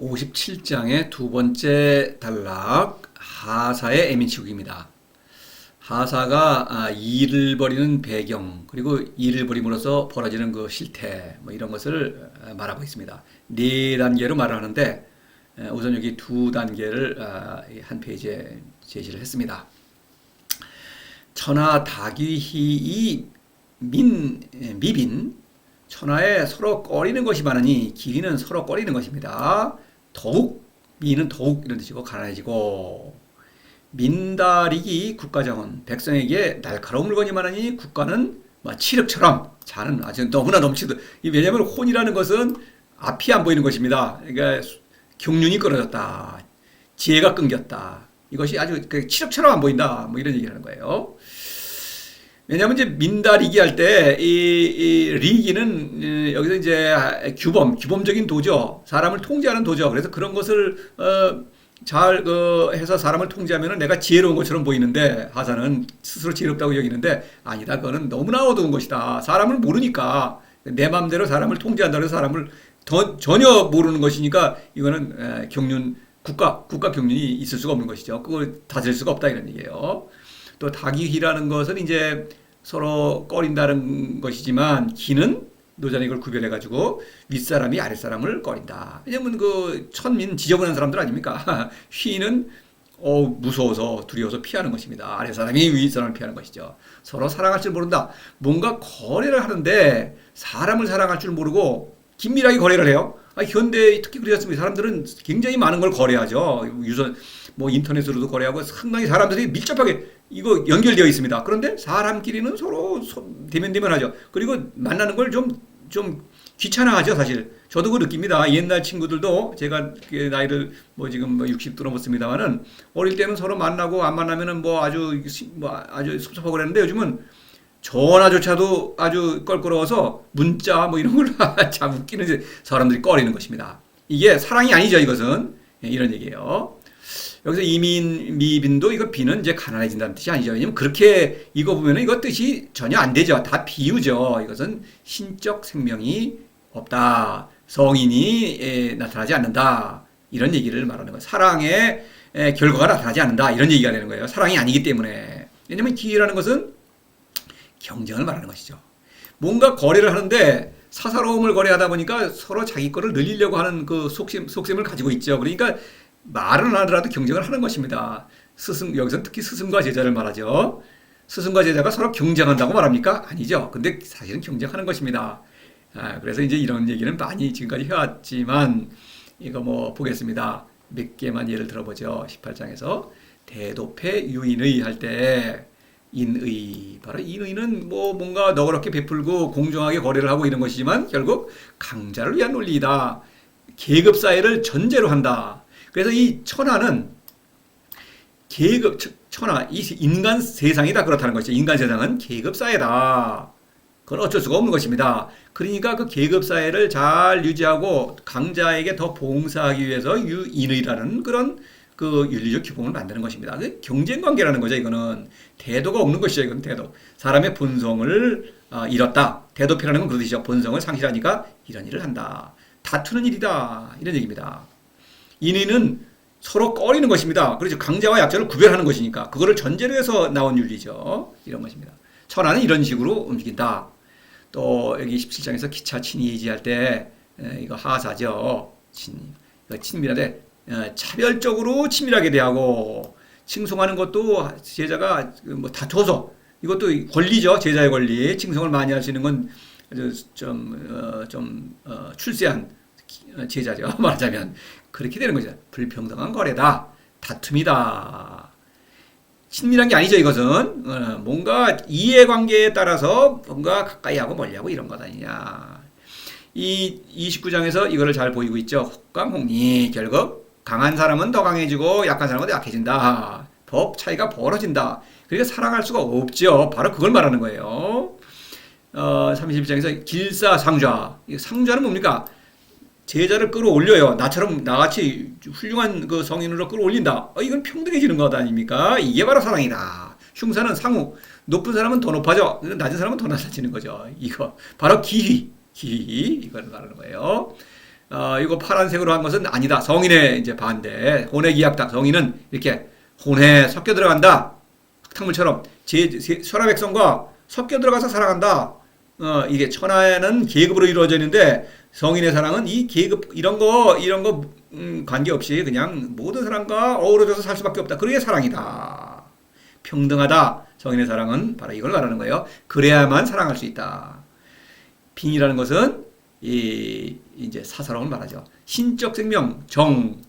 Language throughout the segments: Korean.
57장의 두 번째 단락 하사의 애민치국입니다. 하사가 아, 일을 벌이는 배경 그리고 일을 벌임으로써 벌어지는 그 실태 뭐 이런 것을 아, 말하고 있습니다. 네 단계로 말을 하는데 에, 우선 여기 두 단계를 아, 이한 페이지에 제시를 했습니다. 천하 다귀희이 민 에, 미빈 천하에 서로 꺼리는 것이 많으니 길이는 서로 꺼리는 것입니다. 더욱 미는 더욱 이런 뜻이고 가난해지고 민다리기 국가정은 백성에게 날카로운 물건이 많으니 국가는 뭐 칠흑처럼 자는 아주 너무나 넘치듯 이 왜냐하면 혼이라는 것은 앞이 안 보이는 것입니다. 그러니까 경륜이 끊어졌다, 지혜가 끊겼다. 이것이 아주 그 칠흑처럼 안 보인다. 뭐 이런 얘기를 하는 거예요. 왜냐하면 이제 민다 리기 할 때이이 리기는 어, 여기서 이제 규범, 규범적인 도죠. 사람을 통제하는 도죠. 그래서 그런 것을 어, 잘 그, 해서 사람을 통제하면 내가 지혜로운 것처럼 보이는데 하사는 스스로 지혜롭다고 여기는데 아니다. 그거는 너무나 어두운 것이다. 사람을 모르니까 내 마음대로 사람을 통제한다고 해서 사람을 더, 전혀 모르는 것이니까 이거는 에, 경륜 국가 국가 경륜이 있을 수가 없는 것이죠. 그걸 다질 수가 없다 이런 얘기예요. 또 다기희라는 것은 이제 서로 꺼린다는 것이지만 기는 노자는 이걸 구별해 가지고 윗사람이 아랫사람을 꺼린다. 왜냐면 그 천민 지저분한 사람들 아닙니까? 휘는 어 무서워서 두려워서 피하는 것입니다. 아랫사람이 윗사람을 피하는 것이죠. 서로 사랑할 줄 모른다. 뭔가 거래를 하는데 사람을 사랑할 줄 모르고 긴밀하게 거래를 해요. 아, 현대 특히 그렇습니다. 사람들은 굉장히 많은 걸 거래하죠. 유선 뭐 인터넷으로도 거래하고 상당히 사람들이 밀접하게 이거 연결되어 있습니다. 그런데 사람끼리는 서로 손- 대면 대면하죠. 그리고 만나는 걸좀좀 귀찮아하죠, 사실. 저도 그 느낍니다. 옛날 친구들도 제가 그 나이를 뭐 지금 뭐 60 넘었습니다만은 어릴 때는 서로 만나고 안 만나면은 뭐 아주 시- 뭐 아주 섭섭하고 그랬는데 요즘은 전화조차도 아주 껄끄러워서 문자 뭐 이런 걸로 참 웃기는 사람들이 꺼리는 것입니다. 이게 사랑이 아니죠, 이것은. 예, 이런 얘기예요. 여기서 이민 미빈도 이거 비는 이제 가난해진다는 뜻이 아니죠. 왜냐면 그렇게 이거 보면은 이거 뜻이 전혀 안 되죠. 다 비유죠. 이것은 신적 생명이 없다. 성인이 에, 나타나지 않는다. 이런 얘기를 말하는 거예요. 사랑의 에, 결과가 나타나지 않는다. 이런 얘기가 되는 거예요. 사랑이 아니기 때문에. 왜냐면 기회라는 것은 경쟁을 말하는 것이죠. 뭔가 거래를 하는데 사사로움을 거래하다 보니까 서로 자기 거를 늘리려고 하는 그 속심, 속셈을 가지고 있죠. 그러니까 말은 안 하더라도 경쟁을 하는 것입니다. 스승, 여기서 특히 스승과 제자를 말하죠. 스승과 제자가 서로 경쟁한다고 말합니까? 아니죠. 근데 사실은 경쟁하는 것입니다. 아, 그래서 이제 이런 얘기는 많이 지금까지 해왔지만, 이거 뭐 보겠습니다. 몇 개만 예를 들어보죠. 18장에서. 대도패 유인의 할 때, 인의. 바로 인의는 뭐 뭔가 너그럽게 베풀고 공정하게 거래를 하고 이런 것이지만, 결국 강자를 위한 논리이다. 계급 사회를 전제로 한다. 그래서 이 천하는 계급 천- 천하 이 인간 세상이 다 그렇다는 것이죠. 인간 세상은 계급 사회다. 그건 어쩔 수가 없는 것입니다. 그러니까 그 계급 사회를 잘 유지하고 강자에게 더 봉사하기 위해서 유인의라는 그런 그 윤리적 규범을 만드는 것입니다. 그 경쟁 관계라는 거죠. 이거는 태도가 없는 것이죠. 이건 태도. 사람의 본성을 아, 잃었다. 대도피라는 건 그런 뜻이죠. 본성을 상실하니까 이런 일을 한다. 다투는 일이다. 이런 얘기입니다. 인의는 서로 꺼리는 것입니다. 그렇죠. 강자와 약자를 구별하는 것이니까 그거를 전제로 해서 나온 윤리죠. 이런 것입니다. 천하는 이런 식으로 움직인다. 또 여기 17장에서 기차 친이지 할 때 이거 하사죠. 친 친밀한데 에, 차별적으로 친밀하게 대하고 칭송하는 것도 제자가 그뭐 다퉈서 이것도 권리죠. 제자의 권리. 칭송을 많이 할 수 있는 건 좀, 어, 좀 어, 출세한 기- 제자죠. 말하자면 그렇게 되는 거죠. 불평등한 거래다. 다툼이다. 친밀한 게 아니죠, 이것은. 어, 뭔가 이해관계에 따라서 뭔가 가까이 하고 멀리 하고 이런 것 아니냐. 이 29장에서 이거를 잘 보이고 있죠. 혹강혹리. 결국 강한 사람은 더 강해지고 약한 사람은 더 약해진다. 법 차이가 벌어진다. 그러니까 사랑할 수가 없죠. 바로 그걸 말하는 거예요. 어, 31장에서 길사상좌. 이 상좌는 뭡니까? 제자를 끌어올려요. 나처럼 나같이 훌륭한 그 성인으로 끌어올린다. 어, 이건 평등해지는 것 아닙니까? 이게 바로 사랑이다. 흉사는 상우. 높은 사람은 더 높아져. 낮은 사람은 더 낮아지는 거죠. 이거 바로 기희. 기희 이걸 말하는 거예요. 어, 이거 파란색으로 한 것은 아니다. 성인의 이제 반대. 혼의 기약다. 성인은 이렇게 혼에 섞여 들어간다. 흙탕물처럼 혈압액성과 섞여 들어가서 사랑한다. 어, 이게 천하에는 계급으로 이루어져 있는데 성인의 사랑은 이 계급 이런 거 이런 거 음, 관계없이 그냥 모든 사람과 어우러져서 살 수밖에 없다. 그게 사랑이다. 평등하다. 성인의 사랑은 바로 이걸 말하는 거예요. 그래야만 사랑할 수 있다. 빈이라는 것은 이 이제 사사로움을 말하죠. 신적 생명, 정,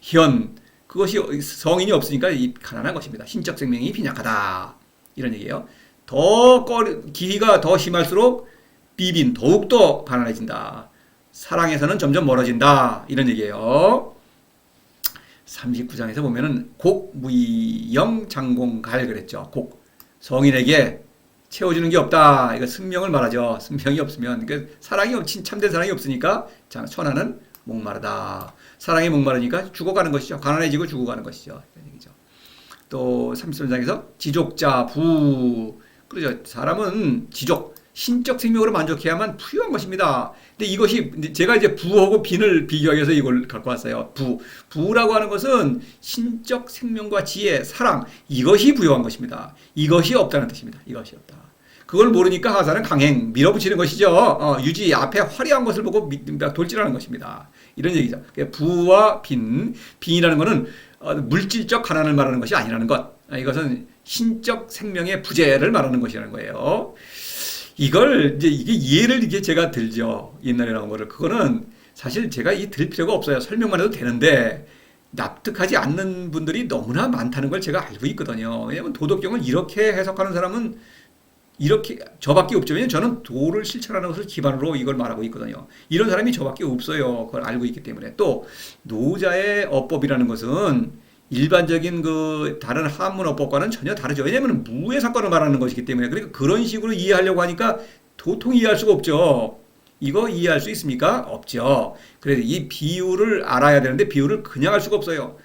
현 그것이 성인이 없으니까 이 가난한 것입니다. 신적 생명이 빈약하다 이런 얘기예요. 더 꺼, 길이가 더 심할수록 비빈 더욱 더 가난해진다. 사랑에서는 점점 멀어진다 이런 얘기예요. 39장에서 보면은 곡 무이영 장공갈 그랬죠. 곡 성인에게 채워주는 게 없다. 이거 승명을 말하죠. 승명이 없으면 그 사랑이 없, 참된 사랑이 없으니까 자, 천하는 목마르다. 사랑이 목마르니까 죽어가는 것이죠. 가난해지고 죽어가는 것이죠. 이런 얘기죠. 또 33장에서 지족자 부 그러죠. 사람은 지족 신적 생명으로 만족해야만 부유한 것입니다. 근데 이것이 제가 이제 부하고 빈을 비교하기 위해서 이걸 갖고 왔어요. 부 부라고 하는 것은 신적 생명과 지혜, 사랑 이것이 부유한 것입니다. 이것이 없다는 뜻입니다. 이것이 없다. 그걸 모르니까 하사는 강행 밀어붙이는 것이죠. 어, 유지 앞에 화려한 것을 보고 미, 돌진하는 것입니다. 이런 얘기죠. 부와 빈 빈이라는 것은 어, 물질적 가난을 말하는 것이 아니라는 것. 아, 이것은 신적 생명의 부재를 말하는 것이라는 거예요. 이걸 이제 이게 이해를 이게 제가 들죠. 나온 거를. 그거는 사실 제가 이 들 필요가 없어요. 설명만 해도 되는데 납득하지 않는 분들이 너무나 많다는 걸 제가 알고 있거든요. 왜냐하면 도덕경을 이렇게 해석하는 사람은 이렇게 저밖에 없죠. 왜냐면 저는 도를 실천하는 것을 기반으로 이걸 말하고 있거든요. 이런 사람이 저밖에 없어요. 그걸 알고 있기 때문에 또 노자의 어법이라는 것은 일반적인 그 다른 한문 어법과는 전혀 다르죠. 왜냐하면 무의 사건을 말하는 것이기 때문에 그러니까 그런 식으로 이해하려고 하니까 도통 이해할 수가 없죠. 이거 이해할 수 있습니까? 없죠. 그래서 이 비유를 알아야 되는데 비유를 그냥 할 수가 없어요.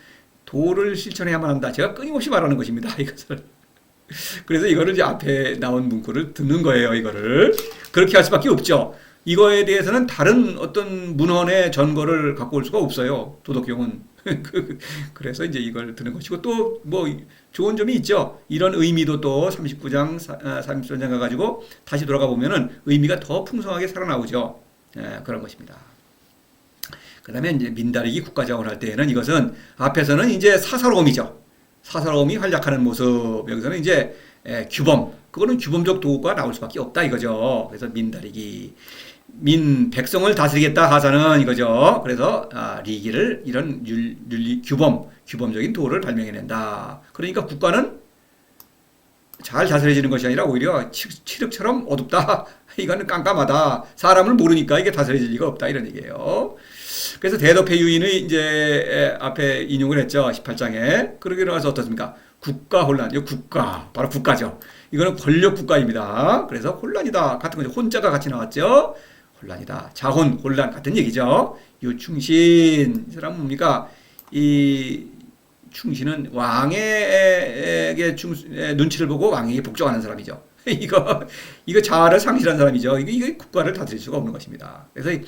도를 실천해야만 한다. 제가 끊임없이 말하는 것입니다. 이것을. 그래서 이거를 이제 앞에 나온 문구를 듣는 거예요. 이거를 그렇게 할 수밖에 없죠. 이거에 대해서는 다른 어떤 문헌의 전거를 갖고 올 수가 없어요. 도덕경은. 그래서 이제 이걸 드는 것이고 또 뭐 좋은 점이 있죠. 이런 의미도 또 39장, 33장 가가지고 다시 돌아가 보면은 의미가 더 풍성하게 살아나오죠. 예, 그런 것입니다. 그 다음에 이제 민다리기 국가자원을 할 때에는 이것은 앞에서는 이제 사사로움이죠. 사사로움이 활약하는 모습. 여기서는 이제 예, 규범. 그거는 규범적 도구가 나올 수밖에 없다 이거죠. 그래서 민다리기. 민 백성을 다스리겠다 하자는 이거죠. 그래서 아, 리기를 이런 윤, 윤리 규범 규범적인 도를 발명해낸다. 그러니까 국가는 잘 다스려지는 것이 아니라 오히려 칠흑처럼 어둡다. 이거는 깜깜하다. 사람을 모르니까 이게 다스려질 리가 없다 이런 얘기예요. 그래서 대덕회 유인의 이제 앞에 인용을 했죠. 18장에. 그러게 나와서 어떻습니까? 국가 혼란. 이 국가 바로 국가죠. 이거는 권력 국가입니다. 그래서 혼란이다. 같은 거죠. 혼자가 같이 나왔죠. 혼란이다. 자혼, 혼란 같은 얘기죠. 요 충신 이 사람 뭡니까? 이 충신은 왕에게 충, 눈치를 보고 왕에게 복종하는 사람이죠. 이거 이거 자아를 상실한 사람이죠. 이거 이거 국가를 다스릴 수가 없는 것입니다. 그래서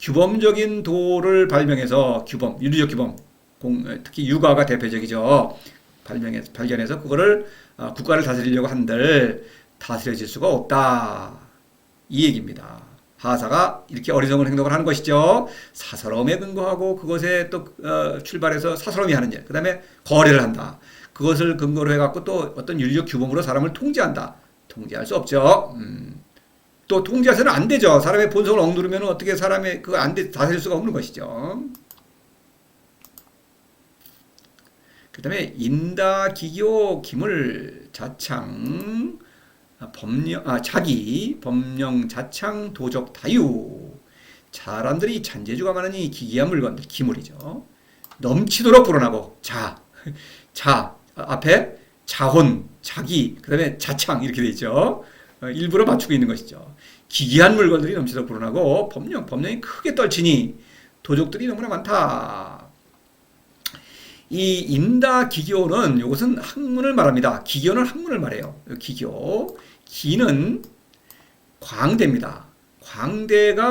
규범적인 도를 발명해서 규범, 윤리적 규범, 공, 특히 육아가 대표적이죠. 발명해 발견해서 그거를 어, 국가를 다스리려고 한들 다스려질 수가 없다. 이 얘기입니다. 하사가 이렇게 어리석은 행동을 하는 것이죠. 사사로움에 근거하고 그것에 또 어, 출발해서 사사로움이 하는 일. 그 다음에 거래를 한다. 그것을 근거로 해갖고 또 어떤 윤리적 규범으로 사람을 통제한다. 통제할 수 없죠. 음. 또 통제해서는 안 되죠. 사람의 본성을 억누르면 어떻게 사람의 그거 안 돼, 다스릴 수가 없는 것이죠. 그 다음에 인다, 기교, 기물, 자창, 법령, 아, 자기, 법령, 자창, 도적, 다유. 사람들이 잔재주가 많으니 기기한 물건들, 기물이죠. 넘치도록 불어나고, 자, 자, 앞에 자혼, 자기, 그 다음에 자창, 이렇게 돼 있죠. 어, 일부러 맞추고 있는 것이죠. 기기한 물건들이 넘치도록 불어나고, 법령, 법령이 크게 떨치니, 도적들이 너무나 많다. 이 인다 기교는 이것은 학문을 말합니다. 기교는 학문을 말해요. 기교. 기는 광대입니다. 광대가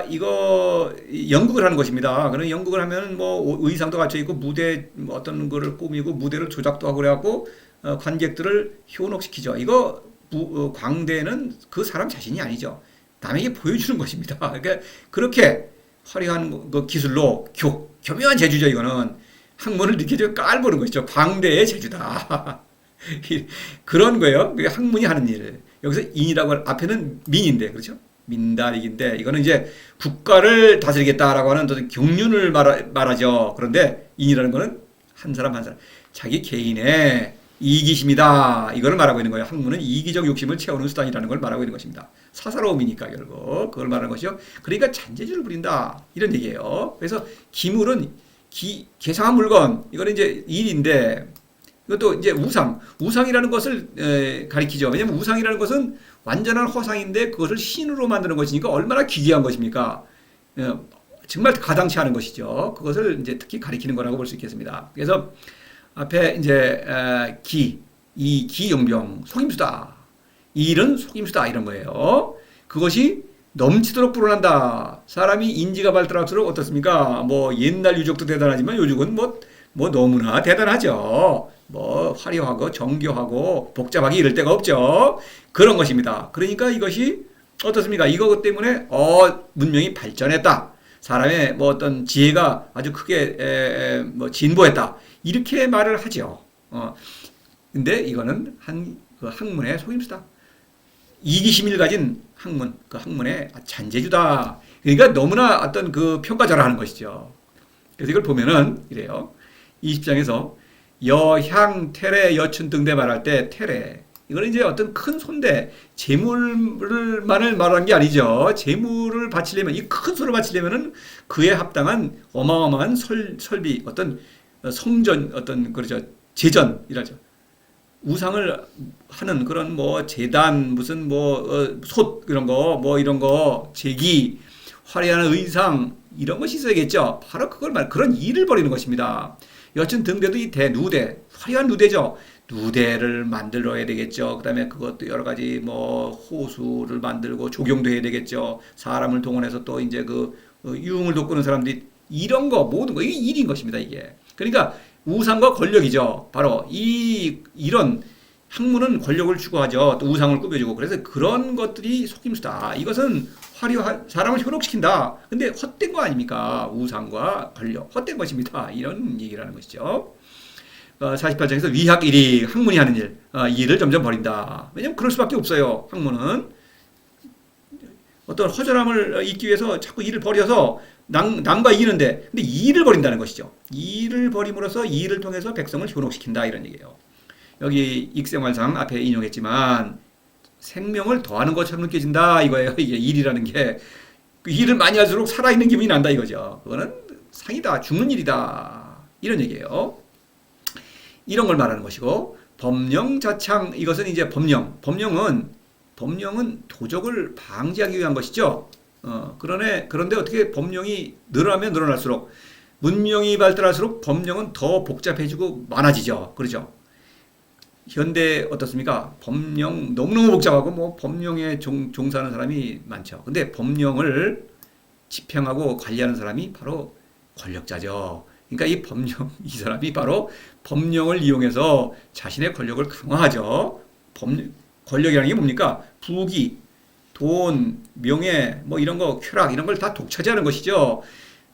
아, 이거 연극을 하는 것입니다. 그런 연극을 하면 뭐 의상도 갖춰 있고 무대 뭐 어떤 거를 꾸미고 무대를 조작도 하고 그래갖고 어, 관객들을 현혹시키죠. 이거 무- 어, 광대는 그 사람 자신이 아니죠. 남에게 보여주는 것입니다. 그러니까 그렇게 화려한 그 기술로 교, 교묘한 재주죠. 이거는 학문을 좀 깔보는 것이죠. 광대의 재주다. 그런 거예요. 학문이 하는 일. 여기서 인이라고 할 앞에는 민인데 그렇죠? 민다익인데 이거는 이제 국가를 다스리겠다라고 하는 어떤 경륜을 말하, 말하죠. 그런데 인이라는 거는 한 사람 한 사람 자기 개인의 이기심이다. 이거를 말하고 있는 거예요. 학문은 이기적 욕심을 채우는 수단이라는 걸 말하고 있는 것입니다. 사사로움이니까 결국 그걸 말하는 것이요. 그러니까 잔재주를 부린다 이런 얘기예요. 그래서 기물은 기, 계상한 물건 이거는 이제 일인데 이것도 이제 우상, 우상이라는 것을 에, 가리키죠. 왜냐하면 우상이라는 것은 완전한 허상인데 그것을 신으로 만드는 것이니까 얼마나 기괴한 것입니까? 에, 정말 가당치 않은 것이죠. 그것을 이제 특히 가리키는 거라고 볼 수 있겠습니다. 그래서 앞에 이제 에, 기, 이 기용병 속임수다. 이 일은 속임수다 이런 거예요. 그것이 넘치도록 불어난다. 사람이 인지가 발달할수록 어떻습니까? 뭐 옛날 유적도 대단하지만 요즘은 뭐, 뭐 너무나 대단하죠. 뭐 화려하고 정교하고 복잡하게 이럴 데가 없죠. 그런 것입니다. 그러니까 이것이 어떻습니까? 이것 때문에 어 문명이 발전했다. 사람의 뭐 어떤 지혜가 아주 크게 에, 에, 뭐 진보했다. 이렇게 말을 하죠. 어. 근데 이거는 한 그 학문의 속임수다. 이기심을 가진 학문, 그 학문의 잔재주다. 그러니까 너무나 어떤 그 평가절하하는 것이죠. 그래서 이걸 보면은 이래요. 20장에서 여향, 태례, 여춘 등대 말할 때 태례. 이거는 이제 어떤 큰 손대, 재물만을 말하는 게 아니죠. 재물을 바치려면, 이큰 소를 바치려면은 그에 합당한 어마어마한 설, 설비, 어떤 성전, 어떤, 그러죠. 제전이라죠. 우상을 하는 그런 뭐 재단 무슨 뭐솥 이런 거 뭐 이런 거 제기 화려한 의상 이런 것이 있어야겠죠. 바로 그걸 말 그런 일을 벌이는 것입니다. 여튼 등대도 이 대 누대 화려한 누대죠. 누대를 만들어야 되겠죠. 그다음에 그것도 여러 가지 뭐 호수를 만들고 조경도 해야 되겠죠. 사람을 동원해서 또 이제 그 어, 유흥을 돋구는 사람들이 이런 거 모든 거 이게 일인 것입니다. 이게 그러니까 우상과 권력이죠. 바로 이 이런 학문은 권력을 추구하죠. 또 우상을 꾸며주고 그래서 그런 것들이 속임수다. 이것은 화려한 사람을 현혹시킨다. 근데 헛된 거 아닙니까? 우상과 권력 헛된 것입니다. 이런 얘기라는 것이죠. 어, 48장에서 위학 일이 학문이 하는 일, 어, 이 일을 점점 버린다. 왜냐면 그럴 수밖에 없어요. 학문은 어떤 허전함을 잊기 위해서 자꾸 일을 버려서 남, 남과 이기는데 근데 이 일을 버린다는 것이죠. 이 일을 버림으로써 이 일을 통해서 백성을 현혹시킨다 이런 얘기예요. 여기 익생활상 앞에 인용했지만 생명을 더하는 것처럼 느껴진다 이거예요. 이게 일이라는 게그 일을 많이 할수록 살아있는 기분이 난다 이거죠. 그거는 상이다, 죽는 일이다 이런 얘기예요. 이런 걸 말하는 것이고 법령 자창 이것은 이제 법령. 법령은 법령은 도적을 방지하기 위한 것이죠. 어, 그러네 그런데 어떻게 법령이 늘어나면 늘어날수록 문명이 발달할수록 법령은 더 복잡해지고 많아지죠. 그렇죠? 현대 어떻습니까? 법령 너무너무 복잡하고 뭐 법령에 종, 종사하는 사람이 많죠. 근데 법령을 집행하고 관리하는 사람이 바로 권력자죠. 그러니까 이 법령 이 사람이 바로 법령을 이용해서 자신의 권력을 강화하죠. 법령 권력이라는 게 뭡니까? 부귀, 돈, 명예, 뭐 이런 거, 쾌락 이런 걸 다 독차지하는 것이죠.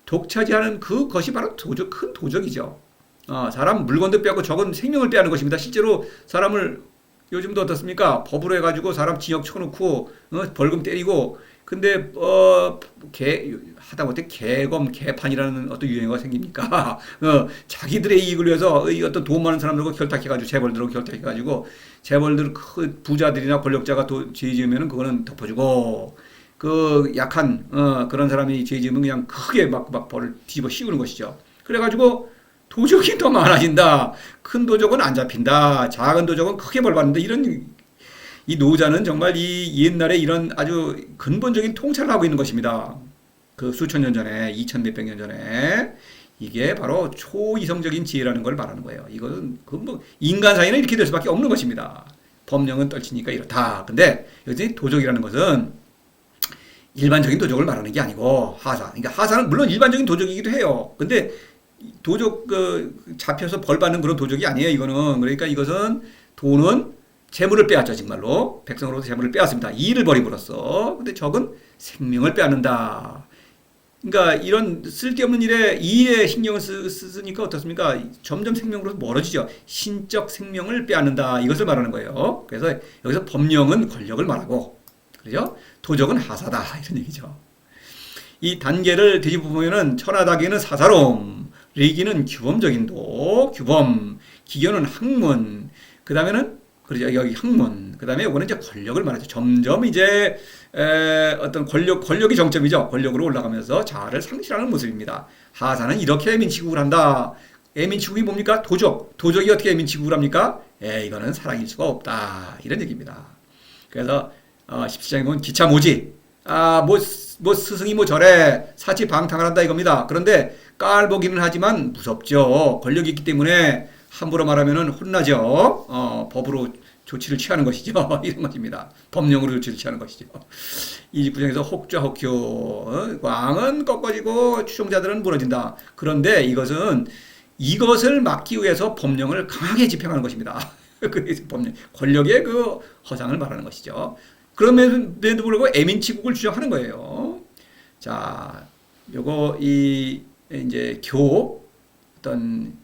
독차지하는 그것이 바로 도적, 큰 도적이죠. 어, 사람 물건도 빼고 적은 생명을 빼앗는 것입니다. 실제로 사람을 요즘도 어떻습니까? 법으로 해가지고 사람 징역 쳐놓고 어, 벌금 때리고 근데 어 개 하다못해 개검 개판이라는 어떤 유행어가 생깁니까? 어, 자기들의 이익을 위해서 이 어떤 돈 많은 사람들과 결탁해가지고 재벌들하고 결탁해가지고 재벌들 그 부자들이나 권력자가 도, 죄 지으면은 그거는 덮어주고 그 약한 어, 그런 사람이 죄 지으면 그냥 크게 막막 벌을 뒤집어 씌우는 것이죠. 그래가지고 도적이 더 많아진다. 큰 도적은 안 잡힌다. 작은 도적은 크게 벌 받는다. 이런 이 노자는 정말 이 옛날에 이런 아주 근본적인 통찰을 하고 있는 것입니다. 그 수천 년 전에, 이천 몇백 년 전에 이게 바로 초이성적인 지혜라는 걸 말하는 거예요. 이것은 그뭐 인간 사이는 이렇게 될 수밖에 없는 것입니다. 법령은 떨치니까 이렇다. 근데 여기 도적이라는 것은 일반적인 도적을 말하는 게 아니고 하사. 그러니까 하사는 물론 일반적인 도적이기도 해요. 근데 도적 그 잡혀서 벌 받는 그런 도적이 아니에요. 이거는 그러니까 이것은 돈은 재물을 빼앗죠 정말로 백성으로부터 재물을 빼앗습니다. 이의를 버림으로써. 근데 적은 생명을 빼앗는다. 그러니까 이런 쓸데없는 일에 이에 신경을 쓰, 쓰니까 어떻습니까? 점점 생명으로서 멀어지죠. 신적 생명을 빼앗는다. 이것을 말하는 거예요. 그래서 여기서 법령은 권력을 말하고, 그죠? 도적은 하사다. 이런 얘기죠. 이 단계를 뒤집어 보면은 천하다기는 사사롬, 리기는 규범적인 도, 규범, 기교는 학문, 그 다음에는 그러죠 여기 학문, 그 다음에 이거는 이제 권력을 말하죠. 점점 이제 에, 어떤 권력 권력이 정점이죠. 권력으로 올라가면서 자아를 상실하는 모습입니다. 하사는 이렇게 애민치국을 한다. 애민치국이 뭡니까? 도적. 도적이 어떻게 애민치국을 합니까? 에, 이거는 사랑일 수가 없다. 이런 얘기입니다. 그래서 어, 17장에 보면 기차 모지. 아, 뭐, 스- 뭐 스승이 뭐 저래 사치 방탕을 한다 이겁니다. 그런데 깔보기는 하지만 무섭죠. 권력이 있기 때문에 함부로 말하면은 혼나죠. 어, 법으로 조치를 취하는 것이죠. 이런 것입니다. 법령으로 조치를 취하는 것이죠. 이 구정에서 혹좌 혹효 어, 왕은 꺾어지고 추종자들은 무너진다. 그런데 이것은 이것을 막기 위해서 법령을 강하게 집행하는 것입니다. 그래서 법령 권력의 그 허상을 말하는 것이죠. 그럼에도 불구하고 애민치국을 주장하는 거예요. 자, 요거 이 이제 교 어떤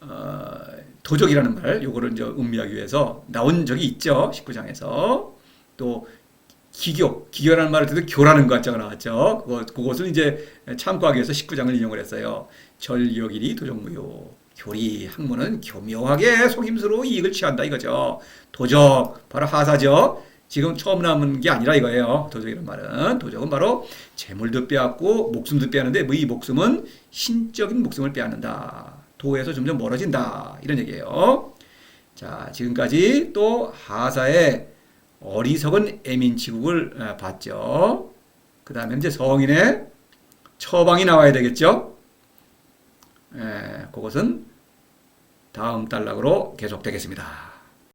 어, 도적이라는 말 요거를 이제 음미하기 위해서 나온 적이 있죠. 19장에서 또 기교, 기교라는 말을 듣도 교라는 것 같자가 나왔죠. 그거, 그것을 이제 참고하기 위해서 19장을 인용을 했어요. 절여길이 도적무효. 교리, 학문은 교묘하게 속임수로 이익을 취한다 이거죠. 도적, 바로 하사죠. 지금 처음 남은 게 아니라 이거예요. 도적이라는 말은. 도적은 바로 재물도 빼앗고 목숨도 빼앗는데 뭐 이 목숨은 신적인 목숨을 빼앗는다. 도에서 점점 멀어진다. 이런 얘기예요. 자, 지금까지 또 하사의 어리석은 애민 치국을 어, 봤죠. 그 다음에 이제 성인의 처방이 나와야 되겠죠. 에, 그것은 다음 단락으로 계속되겠습니다.